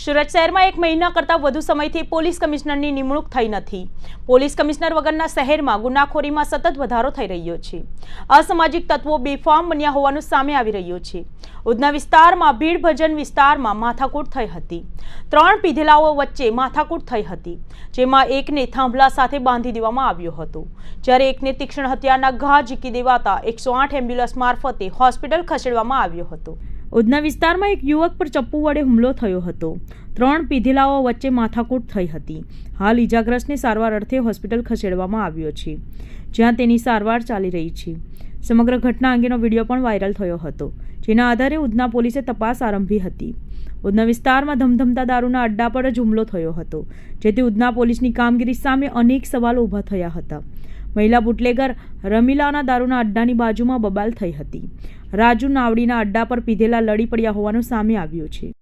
સુરત શહેરમાં એક મહિના કરતાં વધુ સમયથી પોલીસ કમિશનરની નિમણૂક થઈ નથી. પોલીસ કમિશનર વગરના શહેરમાં ગુનાખોરીમાં સતત વધારો થઈ રહ્યો છે. અસામાજિક તત્વો બેફામ બન્યા હોવાનું સામે આવી રહ્યું છે. ઉધના વિસ્તારમાં ભીડ ભજન વિસ્તારમાં માથાકૂટ થઈ હતી. ત્રણ પીધેલાઓ વચ્ચે માથાકૂટ થઈ હતી, જેમાં એકને થાંભલા સાથે બાંધી દેવામાં આવ્યો હતો. જ્યારે એકને તીક્ષ્ણ હત્યાના ઘા ઝીકી દેવાતા એકસો આઠ એમ્બ્યુલન્સ મારફતે હોસ્પિટલ ખસેડવામાં આવ્યો હતો. ઉધના વિસ્તારમાં એક યુવક પર ચપ્પુ વડે હુમલો થયો હતો. ત્રણ પીધેલાઓ વચ્ચે માથાકૂટ થઈ હતી. હાલ ઇજાગ્રસ્તને સારવાર અર્થે હોસ્પિટલ ખસેડવામાં આવ્યો છે, જ્યાં તેની સારવાર ચાલી રહી છે. સમગ્ર ઘટના અંગેનો વીડિયો પણ વાયરલ થયો હતો, જેના આધારે ઉધના પોલીસે તપાસ આરંભી હતી. ઉધના વિસ્તારમાં ધમધમતા દારૂના અડ્ડા પર જ હુમલો થયો હતો, જેથી ઉધના પોલીસની કામગીરી સામે અનેક સવાલો ઊભા થયા હતા. મહિલા બુટલેગર રમીલાના દારૂના અડ્ડાની બાજુમાં બબાલ થઈ હતી. રાજુ નાવડીના અડ્ડા પર પીધેલા લડી પડ્યા હોવાનું સામે આવ્યું છે.